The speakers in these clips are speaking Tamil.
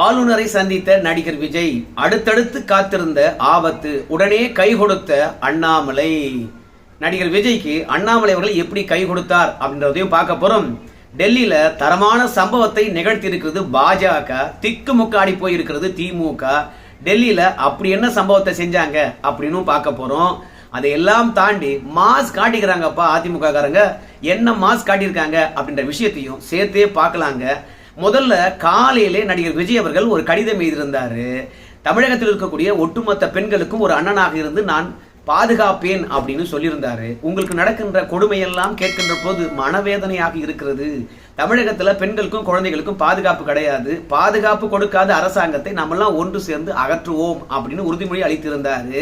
ஆளுநரை சந்தித்த நடிகர் விஜய் அடுத்தடுத்து காத்திருந்த ஆபத்து உடனே கை கொடுத்த அண்ணாமலை. நடிகர் விஜய்க்கு அண்ணாமலை அவர்கள் எப்படி கை கொடுத்தார் அப்படின்றதையும் பார்க்க போறோம். டெல்லியில தரமான சம்பவத்தை நிகழ்த்தி இருக்கிறது பாஜக. திக்கு முக்காடி போயிருக்கிறது திமுக. டெல்லியில அப்படி என்ன சம்பவத்தை செஞ்சாங்க அப்படின்னு பார்க்க போறோம். அதையெல்லாம் தாண்டி மாஸ் காட்டிக்கிறாங்கப்பா அதிமுக காரங்க என்ன மாஸ் காட்டியிருக்காங்க அப்படின்ற விஷயத்தையும் சேர்த்தே பார்க்கலாங்க. முதல்ல காலையிலே நடிகர் விஜய் அவர்கள் ஒரு கடிதம் எழுதியிருந்தார். தமிழகத்தில் இருக்கக்கூடிய ஒட்டுமொத்த பெண்களுக்கும் ஒரு அண்ணனாக இருந்து நான் பாதுகாப்பேன் அப்படின்னு சொல்லியிருந்தாரு. உங்களுக்கு நடக்கின்ற கொடுமையெல்லாம் கேட்கின்ற போது மனவேதனையாக இருக்கிறது. தமிழகத்தில் பெண்களுக்கும் குழந்தைகளுக்கும் பாதுகாப்பு கிடையாது. பாதுகாப்பு கொடுக்காத அரசாங்கத்தை நம்மெல்லாம் ஒன்று சேர்ந்து அகற்றுவோம் அப்படின்னு உறுதிமொழி அளித்திருந்தாரு.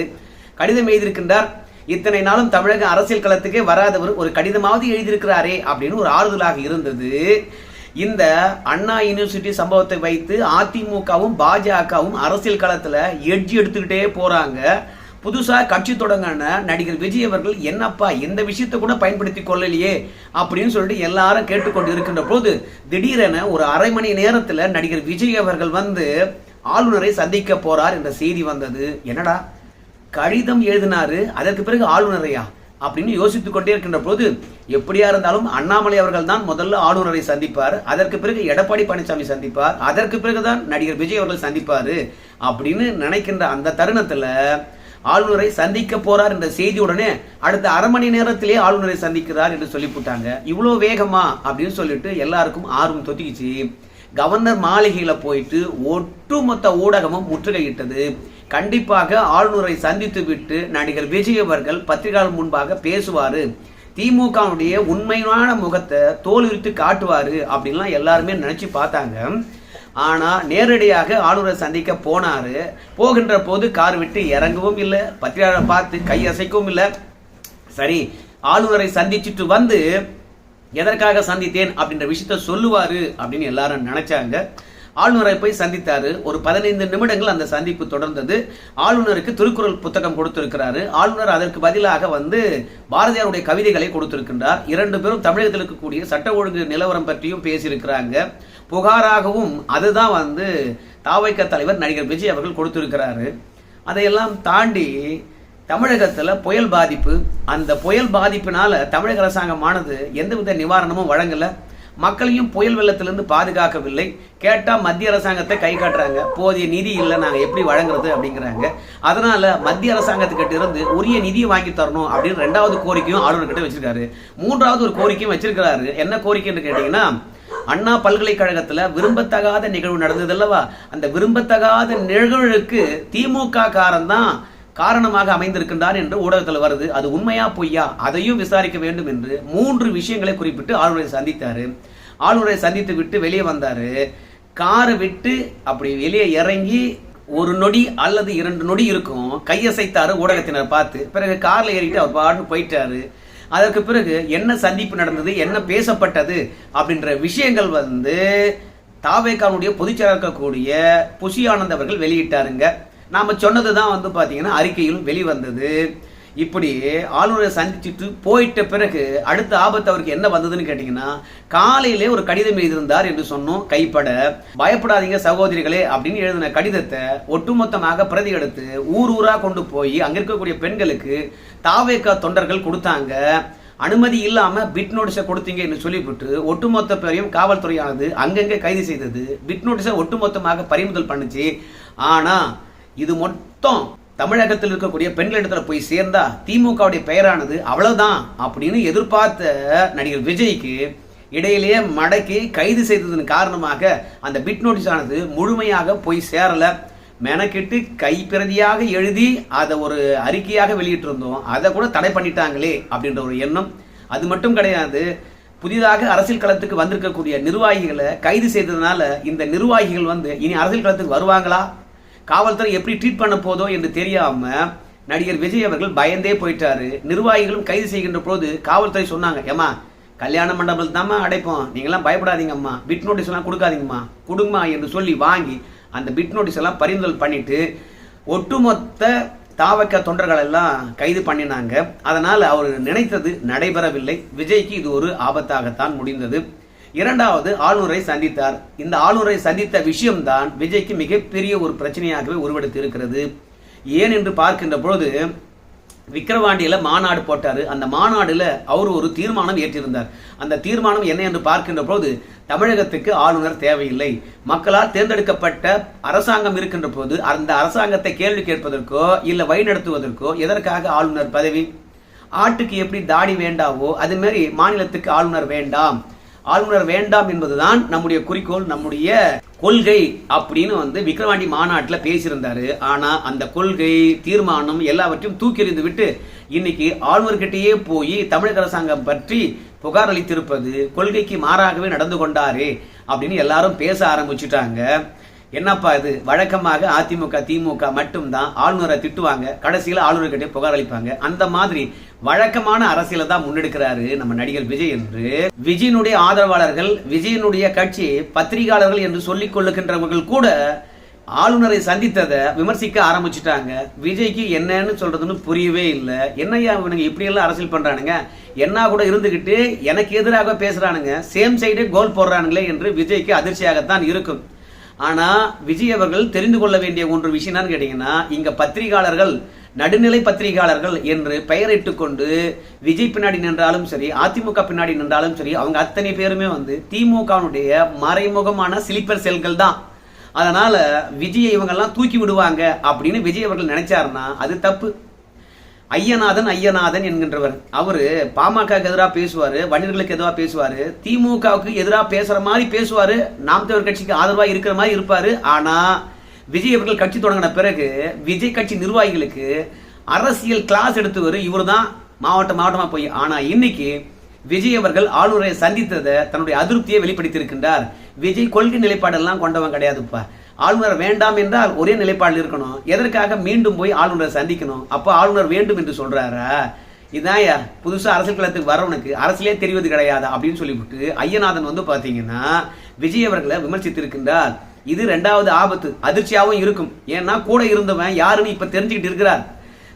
கடிதம் எழுதியிருக்கின்றார் இத்தனை நாளும் தமிழக அரசியல் களத்துக்கே வராதவர் ஒரு கடிதமாவது எழுதியிருக்கிறாரே அப்படின்னு ஒரு ஆறுதலாக இருந்தது. இந்த அண்ணா யூனிவர்சிட்டி சம்பவத்தை வைத்து அதிமுகவும் பாஜகவும் அரசியல் களத்தில் எட்ஜி எடுத்துக்கிட்டே போகிறாங்க புதுசாக கட்சி தொடங்கின நடிகர் விஜய் அவர்கள் என்னப்பா இந்த விஷயத்தை கூட பயன்படுத்தி கொள்ளலையே அப்படின்னு சொல்லிட்டு எல்லாரும் கேட்டுக்கொண்டு இருக்கின்ற போது திடீரென ஒரு அரை மணி நேரத்தில் நடிகர் விஜய் அவர்கள் வந்து ஆளுநரை சந்திக்க போறார் என்ற செய்தி வந்தது. என்னடா கடிதம் எழுதினாரு அதற்கு பிறகு ஆளுநரையா? அப்படின்னு யோசித்துக் கொண்டே இருக்கின்ற போது எப்படியா இருந்தாலும் அண்ணாமலை அவர்கள் தான் முதல்ல ஆளுநரை சந்திப்பார். அதற்கு பிறகு எடப்பாடி பழனிசாமி சந்திப்பார். அதற்கு பிறகுதான் நடிகர் விஜய் அவர்கள் சந்திப்பாரு அப்படின்னு நினைக்கின்ற அந்த தருணத்துல ஆளுநரை சந்திக்க போறார் என்ற செய்தியுடனே அடுத்த அரை மணி நேரத்திலே ஆளுநரை சந்திக்கிறார் என்று சொல்லிவிட்டாங்க. இவ்வளோ வேகமா அப்படின்னு சொல்லிட்டு எல்லாருக்கும் ஆர்வம் தொத்திக்கிச்சு. கவர்னர் மாளிகையில போயிட்டு ஒட்டுமொத்த ஊடகமும் முற்றுகையிட்டது. கண்டிப்பாக ஆளுநரை சந்தித்து விட்டு நடிகர் விஜய் அவர்கள் பத்திரிகையாளர் முன்பாக பேசுவார். திமுகவுடைய உண்மையான முகத்தை தோலுரித்து காட்டுவார் அப்படின்லாம் எல்லாருமே நினச்சி பார்த்தாங்க. ஆனால் நேரடியாக ஆளுநரை சந்திக்க போனார். போகின்ற போது கார் விட்டு இறங்கவும் இல்லை பத்திரிகையாளரை பார்த்து கை அசைக்கவும் இல்லை. சரி ஆளுநரை சந்திச்சுட்டு வந்து எதற்காக சந்தித்தேன் அப்படின்ற விஷயத்த சொல்லுவார் அப்படின்னு எல்லாரும் நினச்சாங்க. ஆளுநரை போய் சந்தித்தார். ஒரு பதினைந்து நிமிடங்கள் அந்த சந்திப்பு தொடர்ந்தது. ஆளுநருக்கு திருக்குறள் புத்தகம் கொடுத்திருக்கிறாரு. ஆளுநர் அதற்கு பதிலாக வந்து பாரதியாருடைய கவிதைகளை கொடுத்திருக்கின்றார். இரண்டு பேரும் தமிழகத்தில் இருக்கக்கூடிய சட்ட ஒழுங்கு நிலவரம் பற்றியும் பேசியிருக்கிறாங்க. புகாராகவும் அதுதான் வந்து தாவைக்க தலைவர் நடிகர் விஜய் அவர்கள் கொடுத்திருக்கிறாரு. அதையெல்லாம் தாண்டி தமிழகத்தில் புயல் பாதிப்பு. அந்த புயல் பாதிப்பினால தமிழக அரசாங்கமானது எந்தவித நிவாரணமும் வழங்கலை. மக்களையும் புயல் வெள்ளத்திலிருந்து பாதுகாக்கவில்லை. கேட்டால் மத்திய அரசாங்கத்தை கை காட்டுறாங்க. போதிய நிதி இல்லை நாங்கள் எப்படி வழங்குறது அப்படிங்கிறாங்க. அதனால மத்திய அரசாங்கத்துக்கிட்ட இருந்து உரிய நிதியை வாங்கி தரணும் அப்படின்னு ரெண்டாவது கோரிக்கையும் ஆளுநர்கிட்ட வச்சிருக்காரு. மூன்றாவது ஒரு கோரிக்கையும் வச்சிருக்கிறாரு. என்ன கோரிக்கைன்னு கேட்டீங்கன்னா அண்ணா பல்கலைக்கழகத்துல விரும்பத்தகாத நிகழ்வு நடந்தது அல்லவா? அந்த விரும்பத்தகாத நிகழ்வுக்கு திமுக காரன் தான் காரணமாக அமைந்திருக்கின்றார் என்று ஊடகத்தில் வருது. அது உண்மையா பொய்யா? அதையும் விசாரிக்க வேண்டும் என்று மூன்று விஷயங்களை குறிப்பிட்டு ஆளுநரை சந்தித்தாரு. ஆளுநரை சந்தித்து விட்டு வெளியே வந்தாரு. காரை விட்டு அப்படி வெளியே இறங்கி ஒரு நொடி அல்லது இரண்டு நொடி இருக்கும் கையசைத்தாரு ஊடகத்தினர் பார்த்து. பிறகு கார்ல ஏறிட்டு அவர் பாட்டு போயிட்டாரு. அதற்கு பிறகு என்ன சந்திப்பு நடந்தது என்ன பேசப்பட்டது அப்படின்ற விஷயங்கள் வந்து தாவேக்கானுடைய பொதுச்செயலாளர் இருக்கக்கூடிய புஷி ஆனந்த் அவர்கள் வெளியிட்டாருங்க. நாம் சொன்னது தான் வந்து பார்த்தீங்கன்னா அறிக்கையிலும் வெளிவந்தது. இப்படி ஆளுநரை சந்திச்சுட்டு போயிட்ட பிறகு அடுத்த ஆபத்து அவருக்கு என்ன வந்ததுன்னு கேட்டிங்கன்னா காலையிலே ஒரு கடிதம் எழுதியிருந்தார் என்று சொன்னோம் கைப்பட. பயப்படாதீங்க சகோதரிகளே அப்படின்னு எழுதின கடிதத்தை ஒட்டுமொத்தமாக பிரதி எடுத்து ஊர் ஊராக கொண்டு போய் அங்கே இருக்கக்கூடிய பெண்களுக்கு தாவேக்கா தொண்டர்கள் கொடுத்தாங்க. அனுமதி இல்லாமல் பிட் நோட்டீஸை கொடுத்தீங்க என்று சொல்லிவிட்டு ஒட்டுமொத்த பேரையும் காவல்துறையானது அங்கங்கே கைது செய்தது. பிட் நோட்டீஸை ஒட்டுமொத்தமாக பறிமுதல் பண்ணுச்சு. ஆனால் இது மொத்தம் தமிழகத்தில் இருக்கக்கூடிய பெண்களிடத்துல போய் சேர்ந்தா திமுகவுடைய பெயரானது அவ்வளவுதான் அப்படின்னு எதிர்பார்த்த நடிகர் விஜய்க்கு இடையிலேயே மடக்கி கைது செய்ததன் காரணமாக அந்த பிட் நோட்டீஸ் ஆனது முழுமையாக போய் சேரல. மெனக்கிட்டு கைப்பிரதியாக எழுதி அதை ஒரு அறிக்கையாக வெளியிட்டிருந்தோம். அதை கூட தடை பண்ணிட்டாங்களே அப்படின்ற ஒரு எண்ணம். அது மட்டும் கிடையாது புதிதாக அரசியல் களத்துக்கு வந்திருக்கக்கூடிய நிர்வாகிகளை கைது செய்ததுனால இந்த நிர்வாகிகள் வந்து இனி அரசியல் களத்துக்கு வருவாங்களா? காவல்துறை எப்படி ட்ரீட் பண்ண போதோ என்று தெரியாம நடிகர் விஜய் அவர்கள் பயந்தே போயிட்டாரு. நிர்வாகிகளும் கைது செய்கின்ற போது காவல்துறை சொன்னாங்க ஏமா கல்யாண மண்டபத்தில் தாம்மா அடைப்போம். நீங்களாம் பயப்படாதீங்கம்மா. பிட் நோட்டீஸ் எல்லாம் கொடுக்காதீங்கம்மா. கொடுங்கம்மா என்று சொல்லி வாங்கி அந்த பிட் நோட்டீஸ் எல்லாம் பறிமுதல் பண்ணிட்டு ஒட்டுமொத்த தாவக்க தொண்டர்கள் எல்லாம் கைது பண்ணினாங்க. அதனால் அவர் நினைத்தது நடைபெறவில்லை. விஜய்க்கு இது ஒரு ஆபத்தாகத்தான் முடிந்தது. இரண்டாவது ஆளுநரை சந்தித்தார். இந்த ஆளுநரை சந்தித்த விஷயம்தான் விஜய்க்கு மிகப்பெரிய ஒரு பிரச்சனையாகவே உருவெடுத்து இருக்கிறது. ஏன் என்று பார்க்கின்ற பொழுது விக்கிரவாண்டியில் மாநாடு போட்டார். அந்த மாநாடில் அவர் ஒரு தீர்மானம் ஏற்றிருந்தார். அந்த தீர்மானம் என்ன என்று பார்க்கின்ற போது தமிழகத்துக்கு ஆளுநர் தேவையில்லை. மக்களால் தேர்ந்தெடுக்கப்பட்ட அரசாங்கம் இருக்கின்ற போது அந்த அரசாங்கத்தை கேள்வி கேட்பதற்கோ இல்லை வழிநடத்துவதற்கோ எதற்காக ஆளுநர் பதவி? ஆட்டுக்கு எப்படி தாடி வேண்டாவோ அதுமாரி மாநிலத்துக்கு ஆளுநர் வேண்டாம். ஆளுநர் வேண்டாம் என்பதுதான் நம்முடைய குறிக்கோள் நம்முடைய கொள்கை அப்படின்னு வந்து விக்ரவாண்டி மாநாட்டில் பேசியிருந்தாரு. ஆனால் அந்த கொள்கை தீர்மானம் எல்லாவற்றையும் தூக்கி எறிந்து விட்டு இன்னைக்கு ஆளுநர்கிட்டயே போய் தமிழக அரசாங்கம் பற்றி புகார் அளித்திருப்பது கொள்கைக்கு மாறாகவே நடந்து கொண்டாரே அப்படின்னு எல்லாரும் பேச ஆரம்பிச்சுட்டாங்க. என்னப்பா இது? வழக்கமாக அதிமுக திமுக மட்டும்தான் ஆளுநரை திட்டுவாங்க கடைசியில் ஆளுநர்கிட்ட புகார் அளிப்பாங்க. அந்த மாதிரி வழக்கமான அரசியலை தான் முன்னெடுக்கிறாரு நம்ம நடிகர் விஜய் என்று. விஜயனுடைய ஆதரவாளர்கள் விஜயனுடைய கட்சி பத்திரிகையாளர்கள் என்று சொல்லிக் கொள்ளுகின்றவர்கள் கூட ஆளுநரை சந்தித்ததை விமர்சிக்க ஆரம்பிச்சுட்டாங்க. விஜய்க்கு என்னன்னு சொல்றதுன்னு புரியவே இல்லை. என்னையா இவனுங்க இப்படியெல்லாம் அரசியல் பண்றானுங்க? என்ன கூட இருந்துகிட்டு எனக்கு எதிராக பேசுறானுங்க. சேம் சைடே கோல் போடுறானுங்களே என்று விஜய்க்கு அதிர்ச்சியாகத்தான் இருக்கும். ஆனா விஜய் அவர்கள் தெரிந்து கொள்ள வேண்டிய ஒன்று விஷயம் என்னன்னு கேட்டீங்கன்னா இங்க பத்திரிகையாளர்கள் நடுநிலை பத்திரிகையாளர்கள் என்று பெயரிட்டு கொண்டு விஜய் பின்னாடி நின்றாலும் சரி அதிமுக பின்னாடி நின்றாலும் சரி அவங்க அத்தனை பேருமே வந்து திமுகவுடைய மறைமுகமான சிலிப்பர் செல்கள் தான். அதனால விஜய் இவங்கெல்லாம் தூக்கி விடுவாங்க அப்படின்னு விஜய் அவர்கள் நினைச்சாருன்னா அது தப்பு. ஐயநாதன் ஐயநாதன் என்கின்றவர். அவரு பாமக எதிராக பேசுவாரு வணிகர்களுக்கு எதிராக பேசுவாரு திமுகவுக்கு எதிராக பேசுற மாதிரி பேசுவாரு நாம் தமிழர் கட்சிக்கு ஆதரவா இருக்கிற மாதிரி இருப்பாரு. ஆனா விஜய் அவர்கள் கட்சி தொடங்கின பிறகு விஜய் கட்சி நிர்வாகிகளுக்கு அரசியல் கிளாஸ் எடுத்தவர் இவர் தான் மாவட்ட மாவட்டமா போய். ஆனா இன்னைக்கு விஜய் அவர்கள் ஆளுநரை சந்தித்ததை தன்னுடைய அதிருப்தியை வெளிப்படுத்தியிருக்கின்றார். விஜய் கொள்கை நிலைப்பாடெல்லாம் கொண்டவன் கிடையாதுப்பா. ஆளுநர் வேண்டாம் என்றால் ஒரே நிலைப்பாடில் இருக்கணும். எதற்காக மீண்டும் போய் ஆளுநரை சந்திக்கணும்? அப்போ ஆளுநர் வேண்டும் என்று சொல்கிறாரா இதான்யா புதுசாக அரசியல் களத்துக்கு வரவனுக்கு அரசியலே தெரிவது கிடையாது அப்படின்னு சொல்லிவிட்டு ஐயநாதன் வந்து பார்த்தீங்கன்னா விஜய் அவர்களை விமர்சித்திருக்கின்றார். இது ரெண்டாவது ஆபத்து அதிர்ச்சியாகவும் இருக்கும். ஏன்னா கூட இருந்தவன் யாருன்னு இப்போ தெரிஞ்சுக்கிட்டு இருக்கிறார்.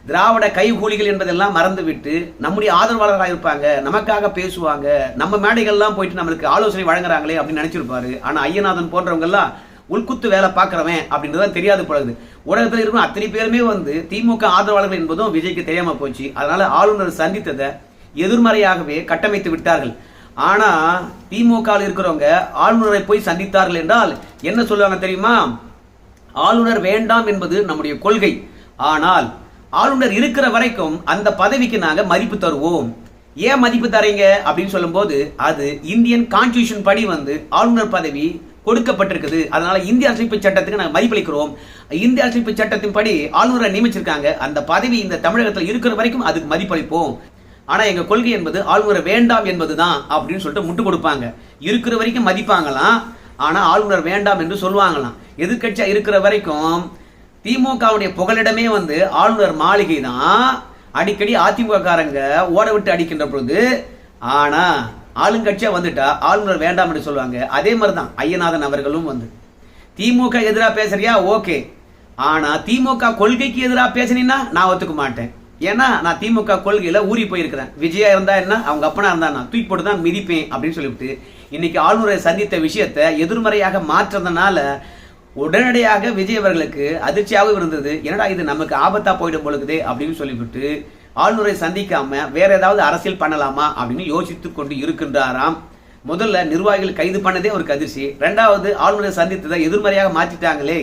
திராவிட கைகூலிகள் என்பதெல்லாம் மறந்துவிட்டு நம்முடைய ஆதரவாளர்களாக இருப்பாங்க நமக்காக பேசுவாங்க நம்ம மேடைகள்லாம் போயிட்டு நம்மளுக்கு ஆலோசனை வழங்குறாங்களே அப்படின்னு நினைச்சிருப்பாரு. ஆனால் ஐயநாதன் போன்றவங்கெல்லாம் உள்குத்து வேலை பார்க்குறவன் அப்படின்றதான் தெரியாது பழகுது உலகத்தில் இருக்கிற அத்தனை பேருமே வந்து திமுக ஆதரவாளர்கள் என்பதும் விஜய்க்கு தெரியாமல் போச்சு. அதனால் ஆளுநர் சந்தித்ததை எதிர்மறையாகவே கட்டமைத்து விட்டார்கள். ஆனால் திமுக இருக்கிறவங்க ஆளுநரை போய் சந்தித்தார்கள் என்றால் என்ன சொல்லுவாங்க தெரியுமா? ஆளுநர் வேண்டாம் என்பது நம்முடைய கொள்கை. ஆனால் ஆளுநர் இருக்கிற வரைக்கும் அந்த பதவிக்கு நாங்கள் மதிப்பு தருவோம். ஏன் மதிப்பு தரீங்க? அப்படின்னு சொல்லும்போது அது இந்தியன் கான்ஸ்டியூஷன் படி வந்து ஆளுநர் பதவி கொடுக்கப்பட்டிருக்குது. அதனால இந்திய அரசமைப்பு சட்டத்துக்கு நாங்கள் மதிப்பளிக்கிறோம். இந்திய அரசமைப்பு சட்டத்தின் படி ஆளுநரை நியமிச்சிருக்காங்க. அந்த பதவி இந்த தமிழகத்தில் இருக்கிற வரைக்கும் அதுக்கு மதிப்பளிப்போம். ஆனா எங்க கொள்கை என்பது ஆளுநரை வேண்டாம் என்பதுதான் அப்படின்னு சொல்லிட்டு முட்டு கொடுப்பாங்க. இருக்கிற வரைக்கும் மதிப்பாங்களாம். ஆனா ஆளுநர் வேண்டாம் என்று சொல்லுவாங்களாம். எதிர்கட்சியா இருக்கிற வரைக்கும் திமுகவுடைய புகலிடமே வந்து ஆளுநர் மாளிகை தான் அடிக்கடி அதிமுக காரங்க ஓட விட்டு அடிக்கின்ற பொழுது ஆனா ஆளுங்கட்சியா வந்துட்டா ஆளுநர் வேண்டாம் என்று சொல்லுவாங்க. அதே மாதிரி தான் ஐயநாதன் அவர்களும் வந்து. திமுக எதிராக பேசுறியா? ஓகே. ஆனா திமுக கொள்கைக்கு எதிராக பேசினீங்கன்னா நான் ஒத்துக்க மாட்டேன். ஏன்னா நான் திமுக கொள்கையில ஊறி போயிருக்கிறேன். விஜயா இருந்தா என்ன? அவங்க அப்பனா இருந்தா நான் தூக்கி போட்டு தான் மிதிப்பேன் அப்படின்னு சொல்லிவிட்டு இன்னைக்கு ஆளுநரை சந்தித்த விஷயத்தை எதிர்மறையாக மாற்றதுனால உடனடியாக விஜய் அவர்களுக்கு அதிர்ச்சியாகவும் இருந்தது. என்னடா இது நமக்கு ஆபத்தா போயிடும் பொழுதுதே அப்படின்னு சொல்லிவிட்டு ஆளுநரை சந்திக்காம வேற ஏதாவது அரசியல் பண்ணலாமா அப்படின்னு யோசித்து கொண்டு இருக்கின்றாராம். முதல்ல நிர்வாகிகள் கைது பண்ணதே ஒரு அதிர்ச்சி ரெண்டாவது ஆளுநரை சந்தித்ததை எதிர்மறையாக மாற்றிட்டாங்களே.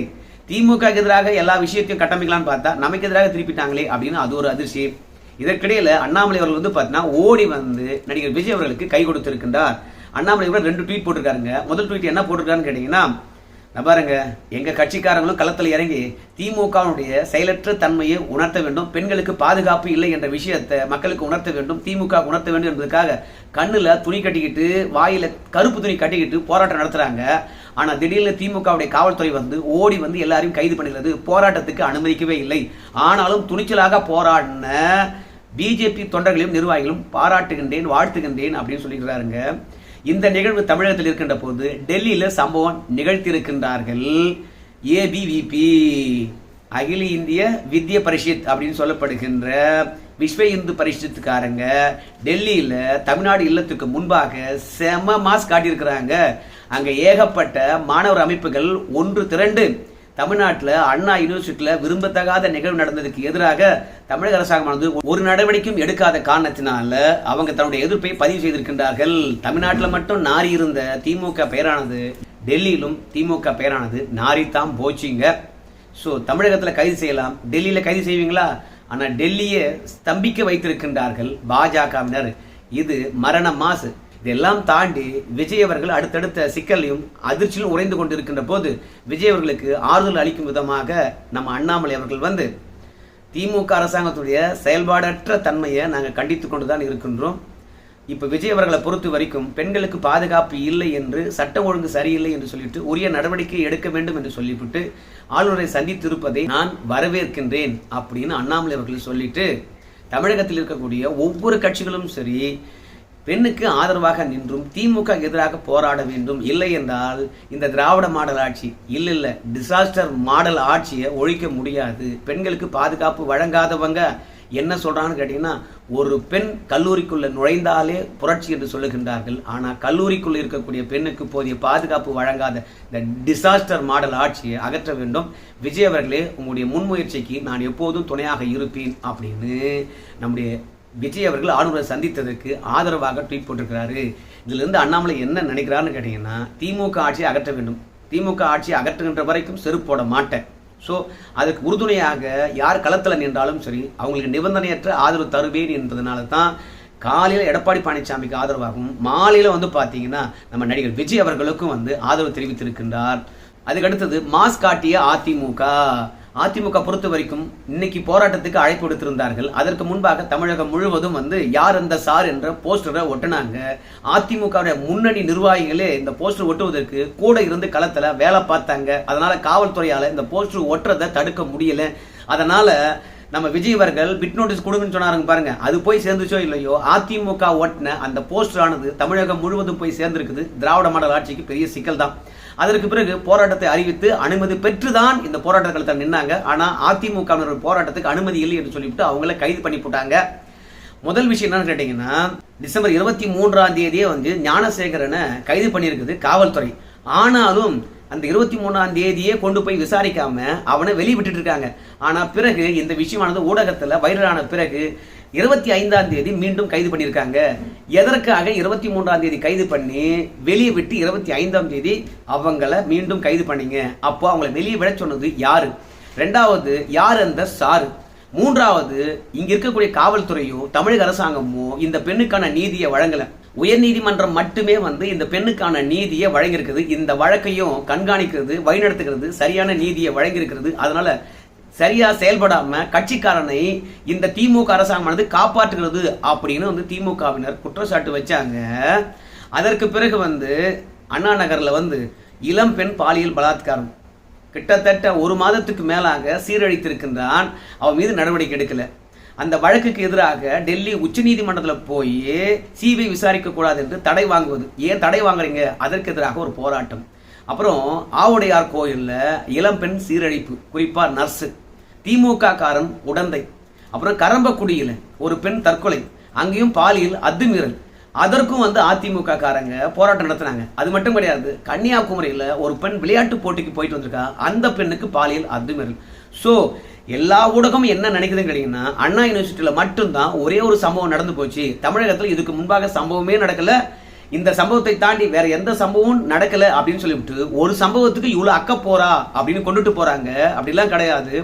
திமுக எதிராக எல்லா விஷயத்தையும் கட்டமைக்கலாம்னு பார்த்தா நமக்கு எதிராக திருப்பிட்டாங்களே அப்படின்னு அது ஒரு அதிர்ச்சி. இதற்கிடையில அண்ணாமலை அவர்கள் வந்து பார்த்தீங்கன்னா ஓடி வந்து நடிகர் விஜய் அவர்களுக்கு கை கொடுத்திருக்கின்றார். அண்ணாமலை கூட ரெண்டு ட்வீட் போட்டிருக்காருங்க. முதல் ட்வீட் என்ன போட்டிருக்காருன்னு கேட்டீங்கன்னா நான் பாருங்க எங்க கட்சிக்காரங்களும் களத்தில் இறங்கி திமுகவுடைய செயலற்ற தன்மையை உணர்த்த வேண்டும் பெண்களுக்கு பாதுகாப்பு இல்லை என்ற விஷயத்தை மக்களுக்கு உணர்த்த வேண்டும் திமுக உணர்த்த வேண்டும் என்பதற்காக கண்ணில் துணி கட்டிக்கிட்டு வாயில கருப்பு துணி கட்டிக்கிட்டு போராட்டம் நடத்துறாங்க. ஆனா திடீர்னு திமுகவுடைய காவல்துறை வந்து ஓடி வந்து எல்லாரையும் கைது பண்ணுகிறது போராட்டத்துக்கு அனுமதிக்கவே இல்லை. ஆனாலும் துணிச்சலாக போராடின பிஜேபி தொண்டர்களையும் நிர்வாகிகளும் பாராட்டுகின்றேன் வாழ்த்துகின்றேன் அப்படின்னு சொல்லிக்கிறாருங்க. இந்த நிகழ்வு தமிழகத்தில் இருக்கின்ற போது டெல்லியில் சம்பவம் நிகழ்த்தியிருக்கின்றார்கள். ஏபிவிபி அகில இந்திய வித்ய பரிஷத் அப்படின்னு சொல்லப்படுகின்ற விஸ்வ இந்து பரிஷத்துக்காரங்க டெல்லியில் தமிழ்நாடு இல்லத்துக்கு முன்பாக செம மாஸ் காட்டியிருக்கிறாங்க. அங்கே ஏகப்பட்ட மாணவர் அமைப்புகள் ஒன்று திரண்டு தமிழ்நாட்டில் அண்ணா யூனிவர்சிட்டியில் விரும்பத்தகாத நிகழ்வு நடந்ததுக்கு எதிராக தமிழக அரசாங்கமானது ஒரு நடவடிக்கையும் எடுக்காத காரணத்தினால அவங்க தன்னுடைய எதிர்ப்பை பதிவு செய்திருக்கின்றார்கள். தமிழ்நாட்டில் மட்டும் நாரி இருந்த திமுக பெயரானது டெல்லியிலும் திமுக பெயரானது நாரித்தான் போச்சுங்க. ஸோ தமிழகத்தில் கைது செய்யலாம். டெல்லியில் கைது செய்வீங்களா? ஆனால் டெல்லியை ஸ்தம்பிக்க வைத்திருக்கின்றார்கள் பாஜகவினர். இது மரண மாசு. இதெல்லாம் தாண்டி விஜய் அவர்கள் அடுத்தடுத்த சிக்கலையும் அதிர்ச்சியிலும் உறைந்து கொண்டிருக்கின்ற போது விஜய் அவர்களுக்கு ஆறுதல் அளிக்கும் விதமாக நம்ம அண்ணாமலை அவர்கள் வந்து திமுக அரசாங்கத்துடைய செயல்பாடற்ற தன்மையை நாங்கள் கண்டித்து கொண்டு தான் இருக்கின்றோம். இப்போ விஜய் அவர்களை பொறுத்த வரைக்கும் பெண்களுக்கு பாதுகாப்பு இல்லை என்று சட்டம் ஒழுங்கு சரியில்லை என்று சொல்லிட்டு உரிய நடவடிக்கை எடுக்க வேண்டும் என்று சொல்லிவிட்டு ஆளுநரை சந்தித்திருப்பதை நான் வரவேற்கின்றேன் அப்படின்னு அண்ணாமலை அவர்கள் சொல்லிட்டு தமிழகத்தில் இருக்கக்கூடிய ஒவ்வொரு கட்சிகளும் சரி பெண்ணுக்கு ஆதரவாக நின்றும் திமுக எதிராக போராட வேண்டும் இல்லை என்றால் இந்த திராவிட மாடல் ஆட்சி இல்லை இல்லை டிசாஸ்டர் மாடல் ஆட்சியை ஒழிக்க முடியாது. பெண்களுக்கு பாதுகாப்பு வழங்காதவங்க என்ன சொல்கிறாங்கன்னு கேட்டிங்கன்னா ஒரு பெண் கல்லூரிக்குள்ளே நுழைந்தாலே புரட்சி என்று சொல்லுகின்றார்கள். ஆனால் கல்லூரிக்குள்ளே இருக்கக்கூடிய பெண்ணுக்கு போதிய பாதுகாப்பு வழங்காத இந்த டிசாஸ்டர் மாடல் ஆட்சியை அகற்ற வேண்டும். விஜய் அவர்களே உங்களுடைய முன்முயற்சிக்கு நான் எப்போதும் துணையாக இருப்பேன் அப்படின்னு நம்முடைய விஜய் அவர்கள் ஆளுநரை சந்தித்ததற்கு ஆதரவாக ட்வீட் போட்டிருக்கிறாரு. இதிலிருந்து அண்ணாமலை என்ன நினைக்கிறாருன்னு கேட்டீங்கன்னா திமுக ஆட்சியை அகற்ற வேண்டும். திமுக ஆட்சியை அகற்றுகின்ற வரைக்கும் செருப்பு போட மாட்டேன். ஸோ அதுக்கு உறுதுணையாக யார் களத்தில் நின்றாலும் சரி அவங்களுக்கு நிபந்தனையற்ற ஆதரவு தருவேன் என்பதனால தான் காலையில் எடப்பாடி பழனிசாமிக்கு ஆதரவாகவும் மாலையில் வந்து பார்த்தீங்கன்னா நம்ம நடிகர் விஜய் அவர்களுக்கும் வந்து ஆதரவு தெரிவித்திருக்கின்றார். அதுக்கடுத்தது மாஸ் காட்டிய அதிமுக. அதிமுக பொறுத்த வரைக்கும் இன்னைக்கு போராட்டத்துக்கு அழைப்பு விடுத்திருந்தார்கள். அதற்கு முன்பாக தமிழகம் முழுவதும் வந்து யார் அந்த சார் என்ற போஸ்டரை ஒட்டினாங்க. அதிமுக முன்னணி நிர்வாகிகளே இந்த போஸ்டர் ஒட்டுவதற்கு கூட இருந்து களத்துல வேலை பார்த்தாங்க. அதனால காவல்துறையால இந்த போஸ்டர் ஒட்டுறதை தடுக்க முடியல. அதனால நம்ம விஜய் அவர்கள் பிட் நோட்டீஸ் கொடுங்கன்னு சொன்னாருங்க பாருங்க. அது போய் சேர்ந்துச்சோ இல்லையோ அதிமுக ஒட்டின அந்த போஸ்டர் ஆனது தமிழகம் முழுவதும் போய் சேர்ந்திருக்குது. திராவிட மாடல் ஆட்சிக்கு பெரிய சிக்கல் தான் அதற்கு பிறகு போராட்டத்தை அறிவித்து அனுமதி பெற்றுதான் இந்த போராட்ட களத்தில் நின்னாங்க. ஆனா அதிமுக போராட்டத்துக்கு அனுமதி இல்லை என்று சொல்லிவிட்டு அவங்கள கைது பண்ணி போட்டாங்க. முதல் விஷயம் என்னன்னு கேட்டீங்கன்னா டிசம்பர் இருபத்தி மூன்றாம் தேதியே வந்து ஞானசேகரனை கைது பண்ணியிருக்குது காவல்துறை. ஆனாலும் அந்த இருபத்தி மூணாம் தேதியே கொண்டு போய் விசாரிக்காம அவனை வெளியே விட்டுட்டு இருக்காங்க. ஆனா பிறகு இந்த விஷயமானது ஊடகத்துல வைரலான பிறகு இருபத்தி ஐந்தாம் தேதி மீண்டும் கைது பண்ணியிருக்காங்க. எதற்காக இருபத்தி மூன்றாம் தேதி கைது பண்ணி வெளியே விட்டு இருபத்தி ஐந்தாம் தேதி அவங்கள மீண்டும் கைது பண்ணீங்க? அப்போ அவங்கள வெளியே விட சொன்னது யாரு? ரெண்டாவது யார் அந்த சாரு? மூன்றாவது இங்க இருக்கக்கூடிய காவல்துறையோ தமிழக அரசாங்கமோ இந்த பெண்ணுக்கான நீதியை வழங்கல. உயர்நீதிமன்றம் மட்டுமே வந்து இந்த பெண்ணுக்கான நீதியை வழங்கியிருக்குது. இந்த வழக்கையும் கண்காணிக்கிறது வழிநடத்துகிறது சரியான நீதியை வழங்கியிருக்கிறது. அதனால சரியா செயல்படாம கட்சிக்காரனை இந்த திமுக அரசாங்கமானது காப்பாற்றுகிறது அப்படின்னு வந்து திமுகவினர் குற்றச்சாட்டு வச்சாங்க. அதற்கு பிறகு வந்து அண்ணா நகர்ல வந்து இளம் பெண் பாலியல் பலாத்காரம். கிட்டத்தட்ட ஒரு மாதத்துக்கு மேலாக சீரழித்திருக்கின்றான். அவன் மீது நடவடிக்கை எடுக்கல. அந்த வழக்குக்கு எதிராக டெல்லி உச்சநீதிமன்றத்தில் போய் சிபிஐ விசாரிக்க கூடாது என்று தடை வாங்குவது. ஏன் தடை வாங்குறீங்க? அதற்கு எதிராக ஒரு போராட்டம். அப்புறம் ஆவுடையார் கோயிலில் இளம்பெண் சீரழிப்பு குறிப்பாக நர்ஸு. திமுக காரன் உடந்தை. அப்புறம் கரம்பக்குடியில் ஒரு பெண் தற்கொலை. அங்கேயும் பாலியல் அத்துமீறல். அதற்கும் வந்து அதிமுக காரங்க போராட்டம் நடத்தினாங்க. அது மட்டும் கிடையாது கன்னியாகுமரியில் ஒரு பெண் விளையாட்டு போட்டிக்கு போயிட்டு வந்திருக்கா. அந்த பெண்ணுக்கு பாலியல் அத்துமீறல். ஸோ எல்லா ஊடகமும் என்ன நினைக்குதுன்னு கேட்டீங்கன்னா அண்ணா யூனிவர்சிட்டியில் மட்டும்தான் ஒரே ஒரு சம்பவம் நடந்து போச்சு. தமிழகத்தில் இதுக்கு முன்பாக சம்பவமே நடக்கலை. இந்த சம்பவத்தை தாண்டி வேற எந்த சம்பவமும் நடக்கலை அப்படின்னு சொல்லிவிட்டு ஒரு சம்பவத்துக்கு இவ்வளோ அக்க போறா அப்படின்னு கொண்டுட்டு போறாங்க. அப்படிலாம் கிடையாது.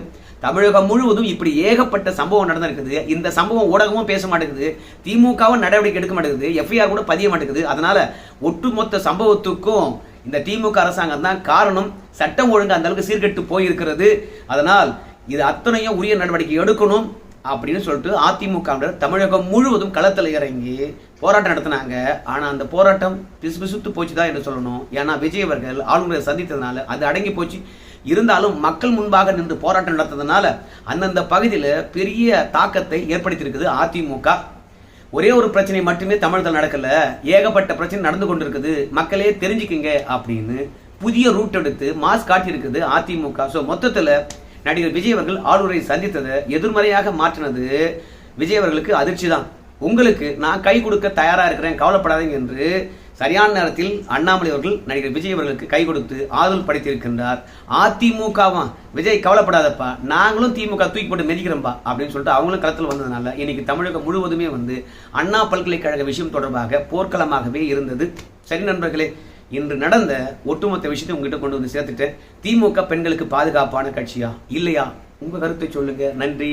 தமிழகம் முழுவதும் இப்படி ஏகப்பட்ட சம்பவம் நடந்திருக்குது. இந்த சம்பவம் ஊடகமும் பேச மாட்டேங்குது. திமுகவும் நடவடிக்கை எடுக்க மாட்டேங்குது. எஃப்ஐஆர் கூட பதிய மாட்டேங்குது. அதனால ஒட்டுமொத்த சம்பவத்துக்கும் இந்த திமுக அரசாங்கம் தான் காரணம். சட்டம் ஒழுங்கு அந்த அளவுக்கு சீர்கெட்டு போயிருக்கிறது. அதனால் இது அத்தனையும் உரிய நடவடிக்கை எடுக்கணும் அப்படின்னு சொல்லிட்டு அதிமுக தமிழகம் முழுவதும் களத்தில் இறங்கி போராட்டம் நடத்தினாங்க. ஆனால் அந்த போராட்டம் பிசு பிசுத்து போச்சு தான் என்று சொல்லணும். ஏன்னா விஜய் அவர்கள் ஆளுநரை சந்தித்ததுனால அது அடங்கி போச்சு. இருந்தாலும் மக்கள் முன்பாக நின்று போராட்டம் நடத்ததுனால அந்தந்த பகுதியில் பெரிய தாக்கத்தை ஏற்படுத்தியிருக்குது அதிமுக. ஒரே ஒரு பிரச்சனை மட்டுமே தமிழகத்தில் நடக்கல. ஏகப்பட்ட பிரச்சனை நடந்து கொண்டிருக்குது. மக்களே தெரிஞ்சுக்குங்க அப்படின்னு புதிய ரூட் எடுத்து மாஸ் காட்டியிருக்குது அதிமுக. ஸோ மொத்தத்தில் நடிகர் விஜய் அவர்கள் ஆளுநரை சந்தித்ததை எதிர்மறையாக மாற்றினது விஜய் அவர்களுக்கு அதிர்ச்சி தான் உங்களுக்கு நான் கை கொடுக்க தயாராக இருக்கிறேன். கவலைப்படாதீங்க என்று சரியான நேரத்தில் அண்ணாமலை அவர்கள் நடிகர் விஜய் அவர்களுக்கு கை கொடுத்து ஆதரவு படைத்திருக்கின்றார். அதிமுகவும் விஜய் கவலைப்படாதப்பா. நாங்களும் திமுக தூக்கி போட்டு மெதிக்கிறோம்பா அப்படின்னு சொல்லிட்டு அவங்களும் களத்தில் வந்ததுனால இன்னைக்கு தமிழகம் முழுவதுமே வந்து அண்ணா பல்கலைக்கழக விஷயம் தொடர்பாக போர்க்களமாகவே இருந்தது. சரி நண்பர்களே இன்று நடந்த ஒட்டுமொத்த விஷயத்தை உங்ககிட்ட கொண்டு வந்து சேர்த்துட்டு திமுக பெண்களுக்கு பாதுகாப்பான கட்சியா? இல்லையா? உங்க கருத்தை சொல்லுங்க. நன்றி.